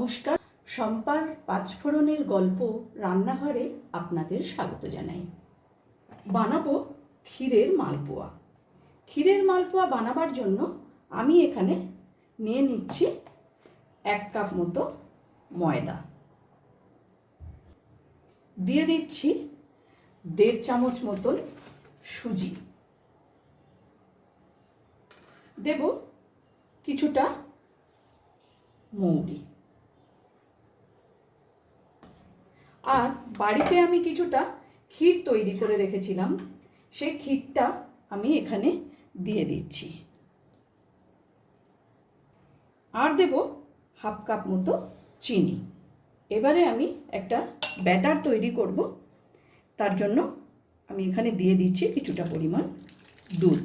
নমস্কার। সম্পার পাঁচফোড়নের গল্প রান্নাঘরে আপনাদের স্বাগত জানাই। বানাবো ক্ষীরের মালপোয়া। ক্ষীরের মালপোয়া বানাবার জন্য আমি এখানে নিয়ে নিচ্ছি এক কাপ মতো ময়দা। দিয়ে দিচ্ছি দেড় চামচ মতন সুজি। দেব কিছুটা মৌরি। আর বাড়িতে আমি কিছুটা ক্ষীর তৈরি করে রেখেছিলাম সেই ক্ষীরটা আমি এখানে দিয়ে দিচ্ছি। আর দেব হাফ কাপ মতো চিনি। এবারে আমি একটা ব্যাটার তৈরি করব, তার জন্য আমি এখানে দিয়ে দিচ্ছি কিছুটা পরিমাণ দুধ।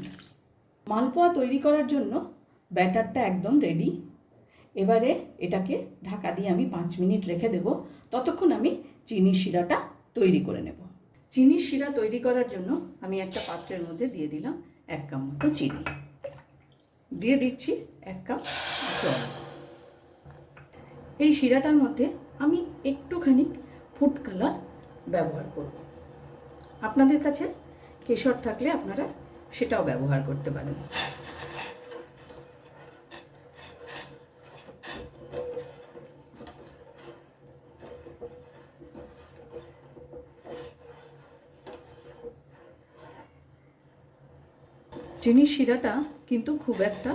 মালপোয়া তৈরি করার জন্য ব্যাটারটা একদম রেডি এবারে এটাকে ঢাকা দিয়ে আমি পাঁচ মিনিট রেখে দেব, ততক্ষণ আমি চিনির শিরাটা তৈরি করে নেব। চিনির শিরা তৈরি করার জন্য আমি একটা পাত্রের মধ্যে দিয়ে দিলাম এক কাপ মতো চিনি। দিয়ে দিচ্ছি এক কাপ জল। এই শিরাটার মধ্যে আমি একটুখানি ফুড কালার ব্যবহার করব। আপনাদের কাছে কেশর থাকলে আপনারা সেটাও ব্যবহার করতে পারেন। চিনির শিরাটা কিন্তু খুব একটা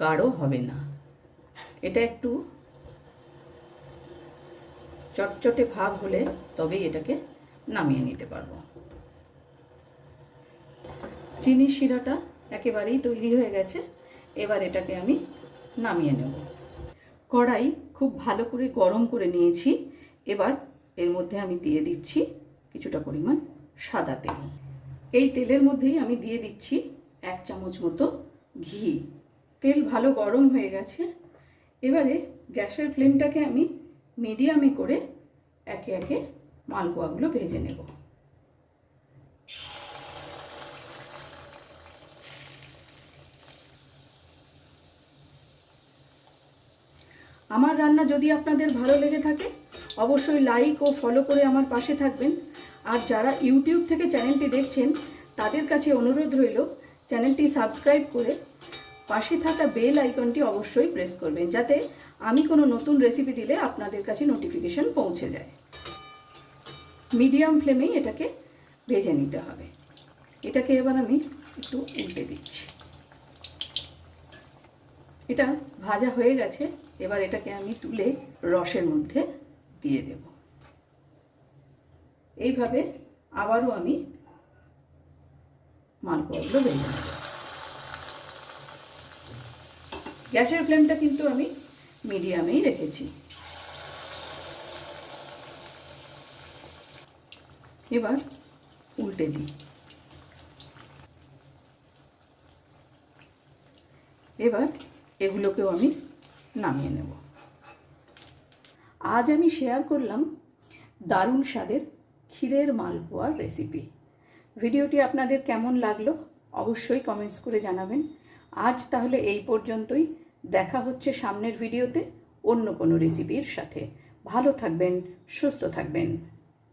গাঢ় হবে না। এটা একটু চটচটে ভাব হলে তবেই এটাকে নামিয়ে নিতে পারব। চিনির শিরাটা একেবারেই তৈরি হয়ে গেছে, এবার এটাকে আমি নামিয়ে নেব। কড়াই খুব ভালো করে গরম করে নিয়েছি, এবার এর মধ্যে আমি দিয়ে দিচ্ছি কিছুটা পরিমাণ সাদা তেল। এই তেলের মধ্যেই আমি দিয়ে দিচ্ছি এক চামচ মতো ঘি। তেল ভালো গরম হয়ে গেছে। এবারে গ্যাসের ফ্লেমটাকে আমি মিডিয়ামে করে একে একে মালপোয়াগুলো ভেজে নেব। আমার রান্না যদি আপনাদের ভালো লেগে থাকে, অবশ্যই লাইক ও ফলো করে আমার পাশে থাকবেন। আর যারা ইউটিউব থেকে চ্যানেলটি দেখছেন, তাদের কাছে অনুরোধ রইল চ্যানেলটি সাবস্ক্রাইব করে পাশে থাকা বেল আইকনটি অবশ্যই প্রেস করবেন, যাতে আমি কোনো নতুন রেসিপি দিলে আপনাদের কাছে নোটিফিকেশন পৌঁছে যায়। মিডিয়াম ফ্লেমেই এটাকে ভেজে নিতে হবে। এটাকে এবার আমি একটু উল্টে দিচ্ছি। এটা ভাজা হয়ে গেছে, এবার এটাকে আমি তুলে রসের মধ্যে দিয়ে দেব। এইভাবে আবারও আমি মালপোয়াগুলো ভেজে নেব গ্যাসের ফ্লেমটা কিন্তু আমি মিডিয়ামেই রেখেছি। এবার উল্টে দিই। এবার এগুলোকেও আমি নামিয়ে নেব। আজ আমি শেয়ার করলাম দারুণ স্বাদের ক্ষীরের মালপোয়ার রেসিপি ভিডিওটি আপনাদের কেমন লাগল অবশ্যই কমেন্টস করে জানাবেন। আজ তাহলে এই পর্যন্তই। দেখা হচ্ছে সামনের ভিডিওতে অন্য কোনো রেসিপির সাথে। ভালো থাকবেন, সুস্থ থাকবেন।